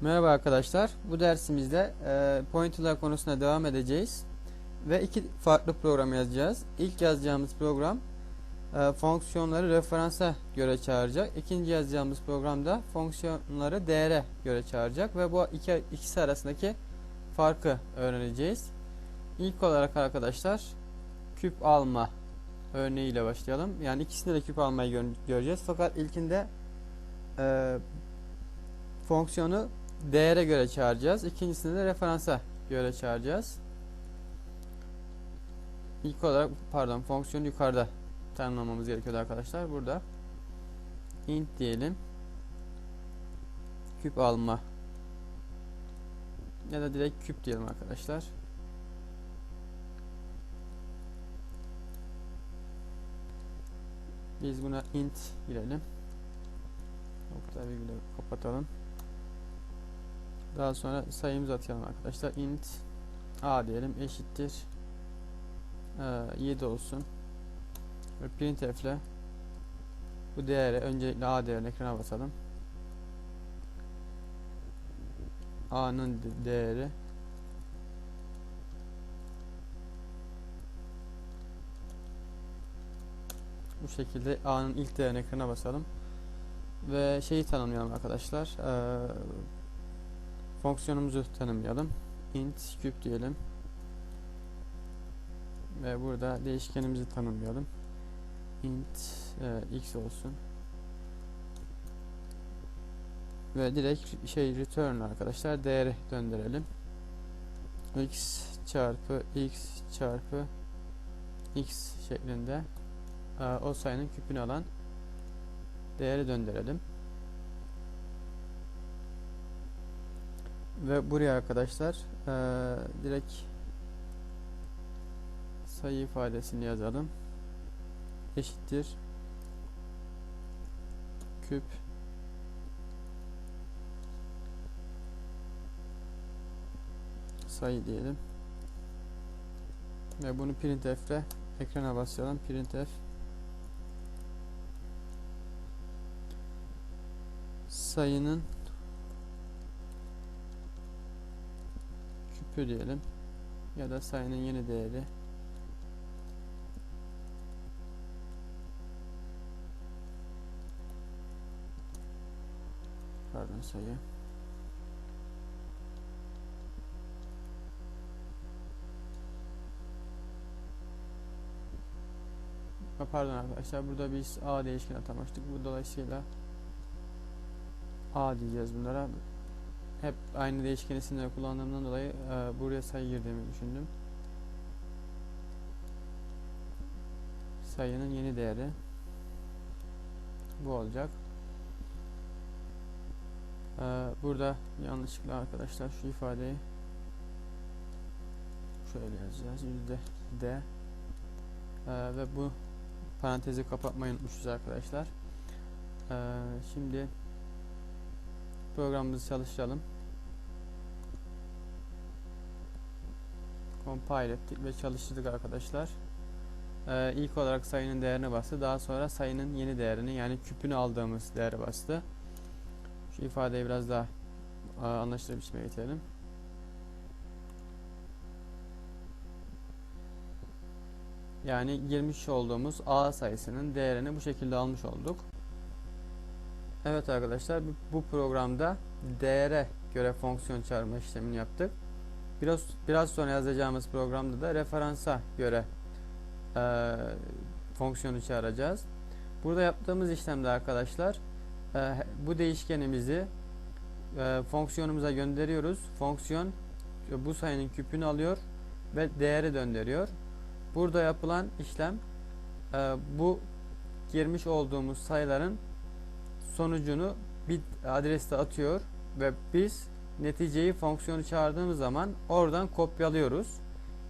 Merhaba arkadaşlar. Bu dersimizde e, pointerlar konusuna devam edeceğiz. Ve iki farklı program yazacağız. İlk yazacağımız program e, fonksiyonları referansa göre çağıracak. İkinci yazacağımız programda fonksiyonları değere göre çağıracak. Ve bu iki, ikisi arasındaki farkı öğreneceğiz. İlk olarak arkadaşlar küp alma örneğiyle başlayalım. Yani ikisinde de küp almayı gö göreceğiz. Fakat ilkinde e, fonksiyonu değere göre çağıracağız. İkincisinde de referansa göre çağıracağız. İlk olarak pardon fonksiyonu yukarıda tanımlamamız gerekiyordu arkadaşlar. Burada int diyelim. Küp alma ya da direkt küp diyelim arkadaşlar. Biz buna int girelim. Nokta virgülü kapatalım. Daha sonra sayımızı atayalım arkadaşlar. int a diyelim eşittir e, 7 olsun. Ve printf ile bu değere öncelikle a değerini ekrana basalım. a'nın değeri bu şekilde a'nın ilk değerini ekrana basalım ve şeyi tanımlayalım arkadaşlar. Ee, fonksiyonumuzu tanımlayalım. int küp diyelim. Ve burada değişkenimizi tanımlayalım. int e, x olsun. Ve direkt şey return arkadaşlar değeri döndürelim. x çarpı x çarpı x şeklinde e, o sayının küpünü alan değeri döndürelim. Ve buraya arkadaşlar ee, direkt sayı ifadesini yazalım. Eşittir küp sayı diyelim. Ve bunu printf ile ekrana basıyorum. Printf sayının küpü diyelim. Ya da sayının yeni değeri. Pardon sayı. Pardon arkadaşlar burada biz a değişken atamıştık bu dolayısıyla a diyeceğiz bunlara hep aynı değişken isimleri kullandığımdan dolayı e, buraya sayı girdiğimi düşündüm. Sayının yeni değeri bu olacak. E, burada yanlışlıkla arkadaşlar şu ifadeyi şöyle yazacağız. Yüzde D e, ve bu parantezi kapatmayı unutmuşuz arkadaşlar. E, şimdi programımızı çalıştıralım. Compile ettik ve çalıştırdık arkadaşlar. Ee, ilk olarak sayının değerini bastı. Daha sonra sayının yeni değerini yani küpünü aldığımız değere bastı. Şu ifadeyi biraz daha e, anlaşılır biçime getirelim. Yani girmiş olduğumuz A sayısının değerini bu şekilde almış olduk. Evet arkadaşlar bu programda değere göre fonksiyon çağırma işlemini yaptık. Biraz biraz sonra yazacağımız programda da referansa göre e, fonksiyonu çağıracağız. Burada yaptığımız işlemde arkadaşlar e, bu değişkenimizi e, fonksiyonumuza gönderiyoruz. Fonksiyon bu sayının küpünü alıyor ve değeri döndürüyor. Burada yapılan işlem e, bu girmiş olduğumuz sayıların sonucunu bir adreste atıyor ve biz neticeyi fonksiyonu çağırdığımız zaman oradan kopyalıyoruz.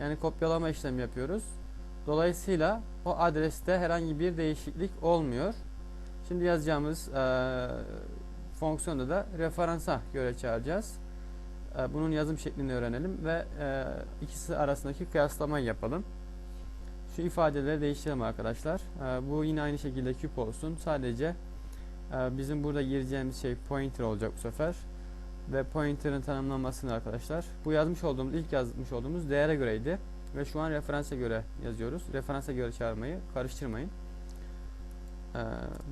Yani kopyalama işlemi yapıyoruz. Dolayısıyla o adreste herhangi bir değişiklik olmuyor. Şimdi yazacağımız e, fonksiyonu da referansa göre çağıracağız. E, bunun yazım şeklini öğrenelim ve e, ikisi arasındaki kıyaslamayı yapalım. Şu ifadeleri değiştirelim arkadaşlar. E, bu yine aynı şekilde küp olsun. Sadece e, bizim burada gireceğimiz şey pointer olacak bu sefer. Ve pointer'ın tanımlanmasını arkadaşlar. Bu yazmış olduğumuz ilk yazmış olduğumuz değere göreydi ve şu an referansa göre yazıyoruz. Referansa göre çağırmayı karıştırmayın. Ee,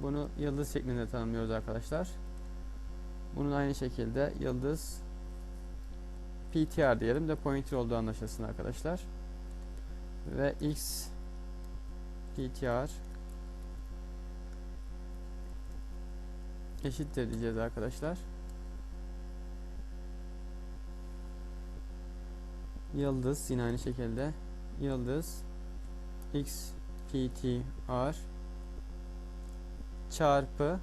bunu yıldız şeklinde tanımlıyoruz arkadaşlar. Bunun aynı şekilde yıldız PTR diyelim de pointer olduğu anlaşılsın arkadaşlar. Ve x PTR eşittir diyeceğiz arkadaşlar. Yıldız yine aynı şekilde yıldız x PTR çarpı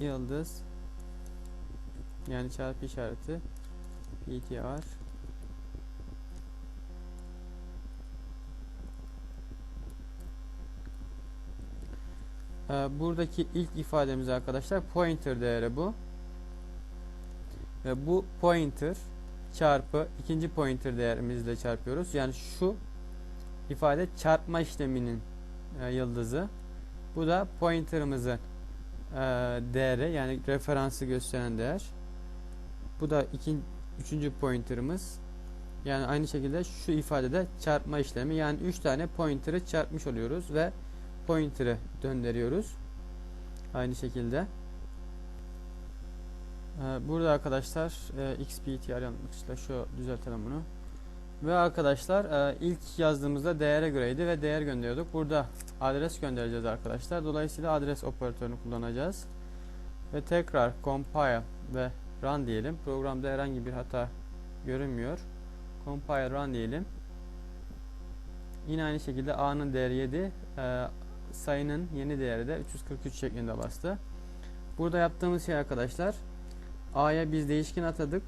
yıldız yani çarpı işareti PTR Ee, buradaki ilk ifademiz arkadaşlar pointer değeri bu. Ve bu pointer çarpı ikinci pointer değerimizle çarpıyoruz. Yani şu ifade çarpma işleminin e, yıldızı. Bu da pointer'ımızın e, değeri yani referansı gösteren değer. Bu da ikinci, üçüncü pointer'ımız. Yani aynı şekilde şu ifadede çarpma işlemi yani 3 tane pointer'ı çarpmış oluyoruz ve pointer'ı döndürüyoruz. Aynı şekilde. Ee, burada arkadaşlar e, XPTR yanlışlıkla şu düzeltelim bunu. Ve arkadaşlar e, ilk yazdığımızda değere göreydi ve değer gönderiyorduk. Burada adres göndereceğiz arkadaşlar. Dolayısıyla adres operatörünü kullanacağız. Ve tekrar compile ve run diyelim. Programda herhangi bir hata görünmüyor. Compile run diyelim. Yine aynı şekilde A'nın değeri 7. E, sayının yeni değeri de 343 şeklinde bastı. Burada yaptığımız şey arkadaşlar A'ya biz değişken atadık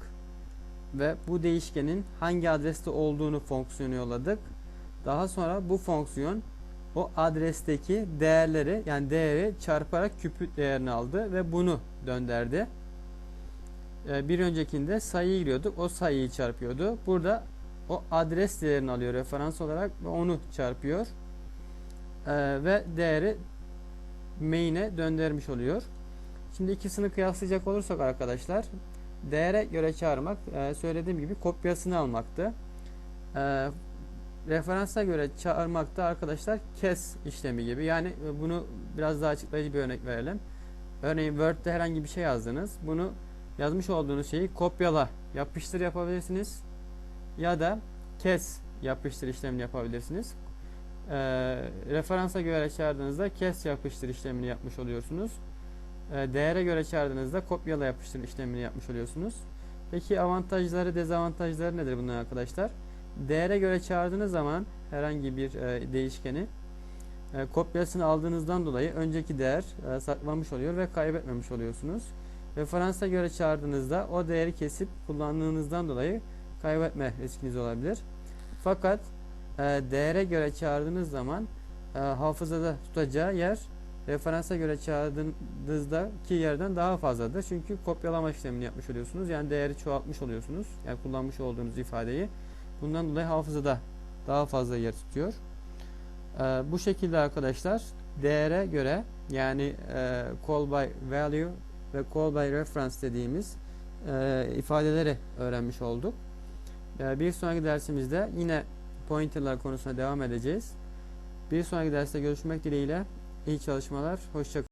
ve bu değişkenin hangi adreste olduğunu fonksiyonu yolladık. Daha sonra bu fonksiyon o adresteki değerleri yani değeri çarparak küpü değerini aldı ve bunu döndürdü. Ee, bir öncekinde sayıyı giriyorduk. O sayıyı çarpıyordu. Burada o adres değerini alıyor referans olarak ve onu çarpıyor. Ee, ve değeri main'e döndürmüş oluyor. Şimdi ikisini kıyaslayacak olursak arkadaşlar değere göre çağırmak e, söylediğim gibi kopyasını almaktı. E, referansa göre çağırmakta arkadaşlar kes işlemi gibi. Yani e, bunu biraz daha açıklayıcı bir örnek verelim. Örneğin Word'de herhangi bir şey yazdınız. Bunu yazmış olduğunuz şeyi kopyala, yapıştır yapabilirsiniz. Ya da kes yapıştır işlemini yapabilirsiniz. E, referansa göre çağırdığınızda kes yapıştır işlemini yapmış oluyorsunuz. E, değere göre çağırdığınızda kopyala yapıştır işlemini yapmış oluyorsunuz. Peki avantajları dezavantajları nedir bunlar arkadaşlar? Değere göre çağırdığınız zaman herhangi bir e, değişkeni e, kopyasını aldığınızdan dolayı önceki değer e, saklanmış oluyor ve kaybetmemiş oluyorsunuz. Referansa göre çağırdığınızda o değeri kesip kullandığınızdan dolayı kaybetme riskiniz olabilir. Fakat değere göre çağırdığınız zaman hafızada tutacağı yer referansa göre çağırdığınızdaki yerden daha fazladır. Çünkü kopyalama işlemini yapmış oluyorsunuz. Yani değeri çoğaltmış oluyorsunuz. Yani kullanmış olduğunuz ifadeyi. Bundan dolayı hafızada daha fazla yer tutuyor. Ee, bu şekilde arkadaşlar değere göre yani e, call by value ve call by reference dediğimiz e, ifadeleri öğrenmiş olduk. E, bir sonraki dersimizde yine pointerlar konusuna devam edeceğiz. Bir sonraki derste görüşmek dileğiyle İyi çalışmalar. Hoşçakalın.